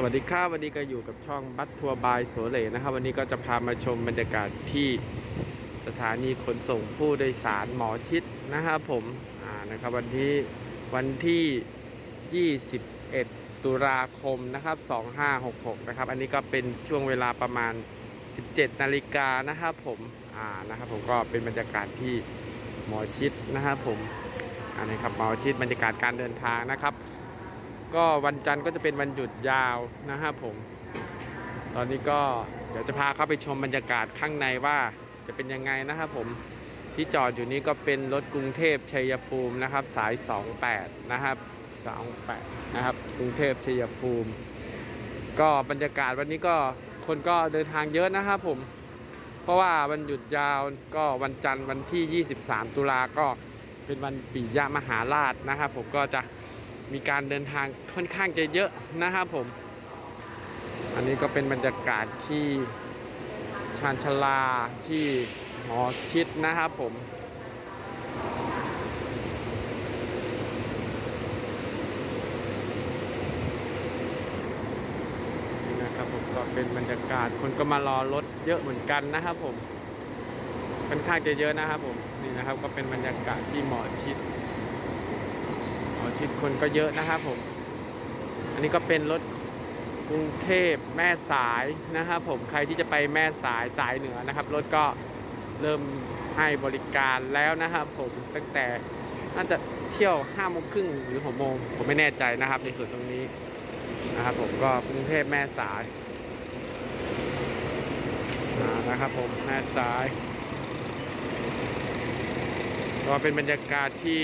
สวัสดีครับวันนี้ก็อยู่กับช่องบัตทัวร์บายโสเลนะครับ วันนี้ก็จะพามาชมบรรยากาศที่สถานีขนส่งผู้โดยสารหมอชิดนะครับผมอ่านะครับวันที่วันที่ 21 ตุลาคมนะครับ 2566 นะครับ อันนี้ก็เป็นช่วงเวลาประมาณ 17 นาฬิกานะครับผมอ่านะครับผมก็เป็นบรรยากาศที่หมอชิดนะครับผมอันนี้ครับหมอชิดบรรยากาศการเดินทางนะครับ ก็วันจันทร์ก็จะเป็นวันหยุดยาวนะครับผม ตอนนี้ก็เดี๋ยวจะพาเข้าไปชมบรรยากาศข้างในว่าจะเป็นยังไงนะครับผมที่จอดอยู่นี้ก็เป็นรถกรุงเทพชัยภูมินะครับ สาย 28 นะครับ 28 นะครับ กรุงเทพชัยภูมิ ก็บรรยากาศวันนี้ก็คนก็เดินทางเยอะนะครับผม เพราะว่าวันหยุดยาวก็วันจันทร์วันที่ 23 ตุลาก็เป็นวันปิยมหาราชนะครับผมก็จะ มีการเดินทางค่อนข้างจะเยอะนะครับผม อันนี้ก็เป็นบรรยากาศที่ชานชาลาที่หอชิดนะครับผมนี่นะครับผมก็เป็นบรรยากาศคนก็มารอรถเยอะเหมือนกันนะครับผมค่อนข้างจะเยอะนะครับผมนี่นะครับก็เป็นบรรยากาศที่หมอชิด คิดคนก็เยอะนะครับผม อันนี้ก็เป็นรถกรุงเทพแม่สายนะครับผมใครที่จะไปแม่สายสายเหนือนะครับ รถก็เริ่มให้บริการแล้วนะครับผมตั้งแต่น่าจะเที่ยว5้าโมงครึ่งหรือ6โมงผมไม่แน่ใจนะครับ ในส่วนตรงนี้นะครับผมก็กรุงเทพแม่สายนะครับผมแม่สายก็เป็นบรรยากาศที่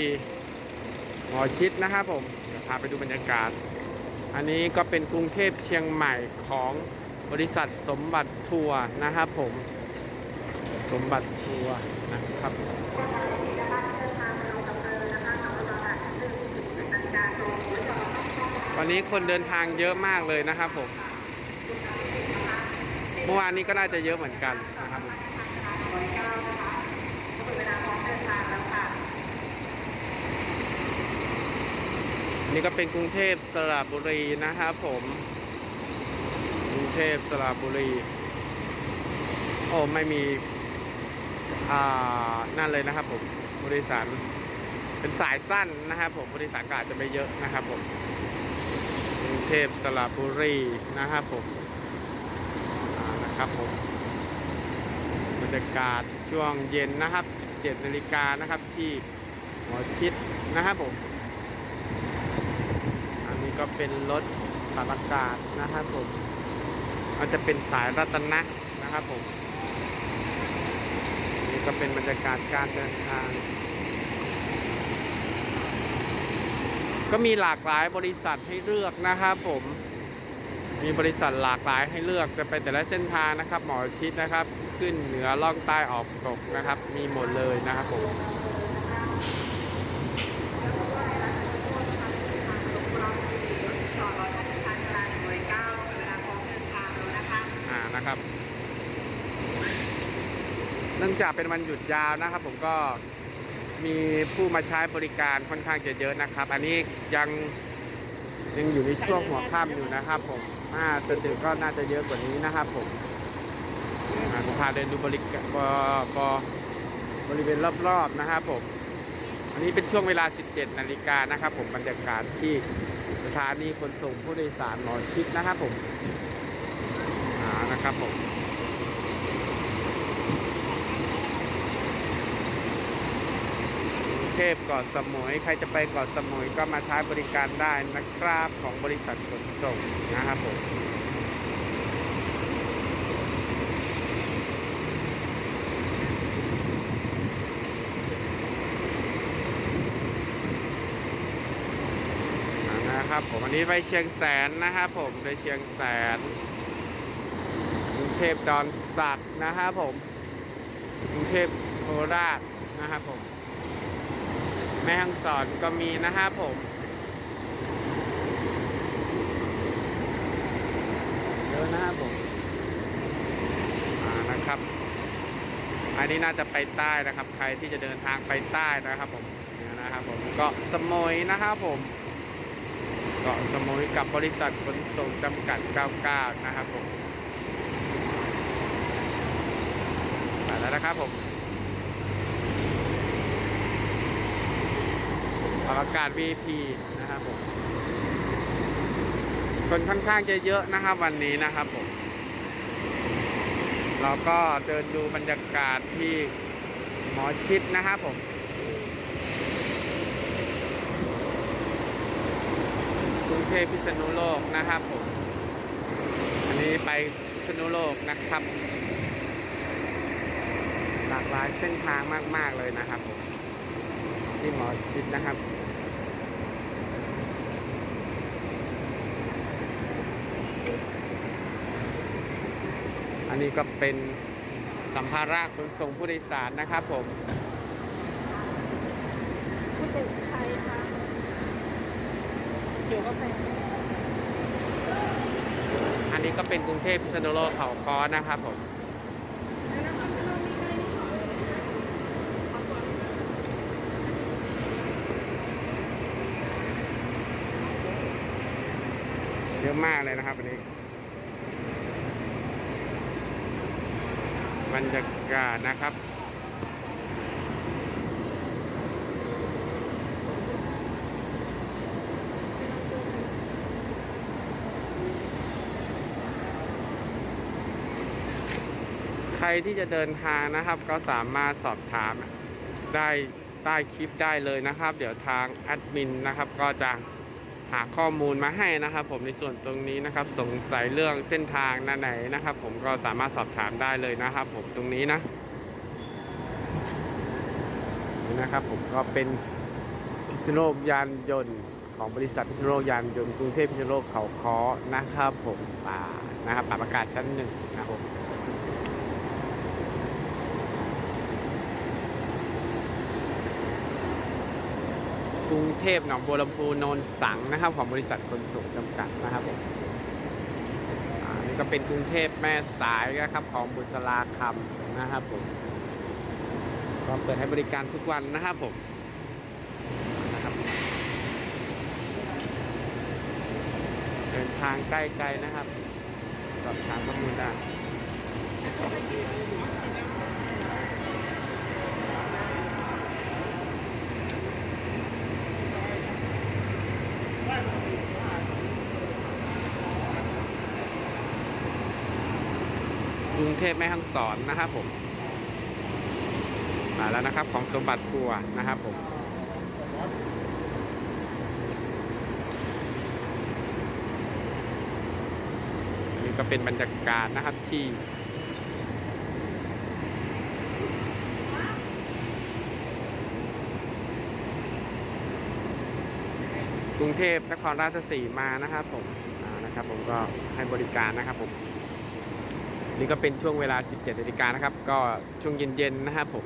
หมอชิดนะครับผมเดี๋ยวพาไปดูบรรยากาศ อันนี้ก็เป็นกรุงเทพเชียงใหม่ของบริษัทสมบัติทัวร์นะครับผม สมบัติทัวร์นะครับวันนี้คนเดินทางเยอะมากเลยนะครับผม เมื่อวานนี้ก็น่าจะเยอะเหมือนกันนะครับผม นี่ก็เป็นกรุงเทพสระบุรีนะครับผมกรุงเทพสระบุรี โอ้ไม่มีอ่านั่นเลยนะครับผมบริษัทเป็นสายสั้นนะครับผมบริษัทก็อาจจะไม่เยอะนะครับผมกรุงเทพสระบุรีนะครับผมนะครับผมบรรยากาศช่วงเย็นนะครับ 17นาฬิกานะครับที่หมอชิดนะครับผม ก็เป็นรถปรับอากาศนะครับผมมันจะเป็นสายรัตนะนะครับผม นี่ก็เป็นบรรยากาศการเดินทาง ก็มีหลากหลายบริษัทให้เลือกนะครับผม มีบริษัทหลากหลายให้เลือกจะไปแต่ละเส้นทางนะครับ หมอชิดนะครับ ขึ้นเหนือล่องใต้ออกตกนะครับ มีหมดเลยนะครับผม อ่า นะครับ เนื่องจากเป็นวันหยุดยาวนะครับ ผมก็มีผู้มาใช้บริการค่อนข้างจะเยอะนะครับ อันนี้ยังยังอยู่ในช่วงหัวค่ำอยู่นะครับ ผมอ่าตื่นๆก็น่าจะเยอะกว่านี้นะครับ ผมผมพาเดินดูบริการบบริเวณรอบๆนะครับ ผมอันนี้เป็นช่วงเวลา 17 นาฬิกานะครับ ผมบรรยากาศที่สถานีขนส่งผู้โดยสารหมอชิดนะครับผม ครับผมกรุงเทพเกาะสมุยใครจะไปเกาะสมุยก็มาใช้บริการได้นะครับของบริษัทขนส่งนะครับผมนะครับผมอันนี้ไปเชียงแสนนะครับผมไปเชียงแสน เทพดอนสักนะครับผมกรุงเทพโคราชนะครับผม แม่ฮ่องสอนก็มีนะครับผมเยอะนะครับผมอ่านะครับ อันนี้น่าจะไปใต้นะครับ ใครที่จะเดินทางไปใต้นะครับผมเนี่ยนะครับผมเกาะสมุยนะครับผมเกาะสมุยกับบริษัทขนส่งจำกัด 99 นะครับผมไป แล้วนะครับผมออกากาศ VP นะครับผมคนค่อนข้างจะเยอะนะครับวันนี้นะครับผมเราก็เดินดูบรรยากาศที่หมอชิดนะครับผมกรุงเทพพิษณุโลกนะครับผม อันนี้ไปพิษณุโลกนะครับ ลากหลายเส้นทางมาก ๆเลยนะครับผมที่หมอชิดนะครับอันนี้ก็เป็นสัมภาระขนส่งผู้โดยสารนะครับผมคุณเด็กชัยค่ะเดี๋ยวกาแฟอันนี้ก็เป็นกรุงเทพพิษณุโลกเขาค้อนะครับผม แล้วนครพนมมีอะไรไม่ขอเลยนะคะขอบคุณ เย อะมากเลยนะครับวันนี้ บรรยากาศนะครับใครที่จะเดินทางนะครับ ก็สามารถสอบถามได้ใต้คลิปได้เลยนะครับ เดี๋ยวทางแอดมินนะครับ ก็จะ หาข้อมูลมาให้นะครับ ผมในส่วนตรงนี้นะครับ สงสัยเรื่องเส้นทางนาไหนนะครับ ผมก็สามารถสอบถามได้เลยนะครับ ผมตรงนี้นะนี่นะครับ ผมก็เป็นพิษณุโลกยานยนต์ของบริษัทพิษณุโลกยานยนต์กรุงเทพพิษณุโลกเขาค้อนะครับ ผมป่านะครับปรับอากาศชั้นหนึ่งนะครับ กรุงเทพหนองบัวลำพูโนนสังนะครับ ของบริษัทขนส่งจำกัดนะครับผมอ่านี่ก็เป็นกรุงเทพแม่สายนะครับ ของบุษราคำนะครับผมก็เปิดให้บริการทุกวันนะครับผมนะครับเดินทางใกล้ๆนะครับสอบถามข้อมูลได้ กรุงเทพแม่ฮ่องสอนนะครับผมมาแล้วนะครับของสมบัติทัวร์นะครับผมนี่ก็เป็นบรรยากาศนะครับที่กรุงเทพนครราชสีมานะครับผมนะครับผมก็ให้บริการนะครับผม นี่ก็เป็นช่วงเวลา 17นาฬิกานะครับ ก็ช่วงเย็นๆนะครับผม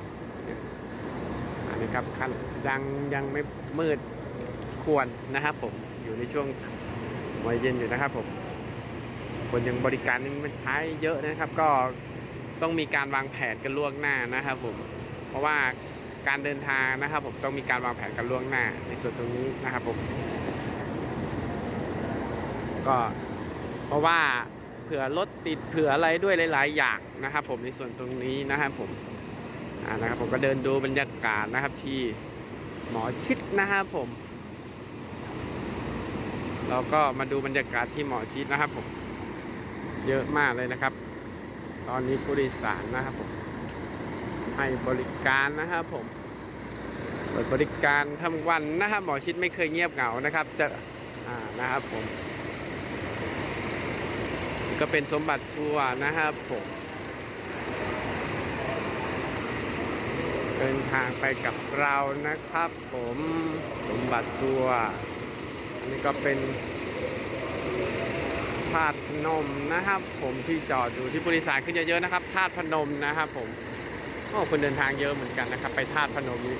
อันนี้ครับคันยังยังไม่มืดควรนะครับผมอยู่ในช่วงวัยเย็นอยู่นะครับผมคนยังบริการมันใช้เยอะนะครับ ก็ต้องมีการวางแผนกันล่วงหน้านะครับผมเพราะว่าการเดินทางนะครับ ผมต้องมีการวางแผนกันล่วงหน้า ในส่วนตรงนี้นะครับผมก็เพราะว่า ผื่อรถติดเผื่ออะไรด้วยหลาย ๆ อย่างนะครับ ผมในส่วนตรงนี้นะครับผมอ่านะครับผมก็เดินดูบรรยากาศนะครับที่หมอชิดนะครับผมเราก็มาดูบรรยากาศที่หมอชิดนะครับผมเยอะมากเลยนะครับ ตอนนี้ผู้โดยสารนะครับผมให้บริการนะครับผมเปิดบริการทั้งวันนะครับหมอชิดไม่เคยเงียบเหงานะครับ จะอ่านะครับผม ก็เป็นสมบัติทัวร์นะครับผมเดินทางไปกับเรานะครับผมสมบัติทัวร์อันนี้ก็เป็นธาตุพนมนะครับ ผมที่จอดอยู่ที่บริษัทขึ้นเยอะๆนะครับธาตุพนมนะครับ ผมโอ้คนเดินทางเยอะเหมือนกันนะครับ ไปธาตุพนมนี้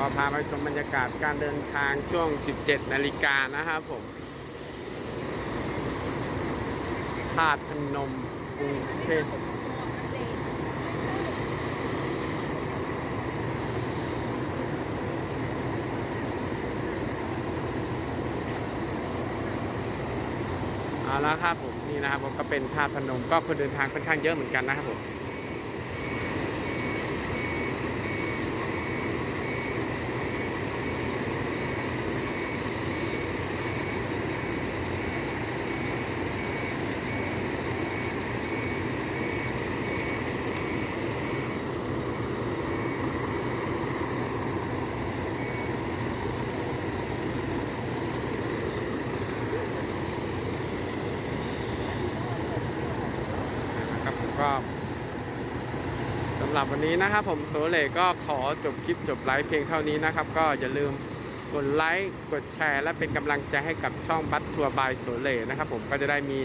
ก็พาไปชมบรรยากาศการเดินทางช่วง 17 นาฬิกานะครับผมธาตุพนมกรุงเทพเอาละครับผมนี่นะครับผมก็เป็นธาตุพนมก็คนเดินทางค่อนข้างเยอะเหมือนกันนะครับผม หรับวันนี้นะครับ ผมโซเล่ก็ขอจบคลิปจบไลฟ์เพียงเท่านี้นะครับ ก็อย่าลืมกดไลค์กดแชร์ และเป็นกำลังใจให้กับช่องบัตทัวร์บายโซเล่นะครับ ผมก็จะได้มี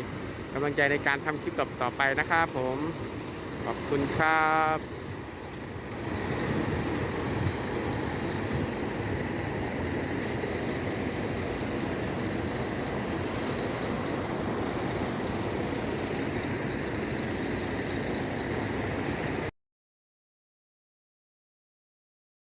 กำลังใจในการทำคลิปต่อไปนะครับ ผมขอบคุณครับ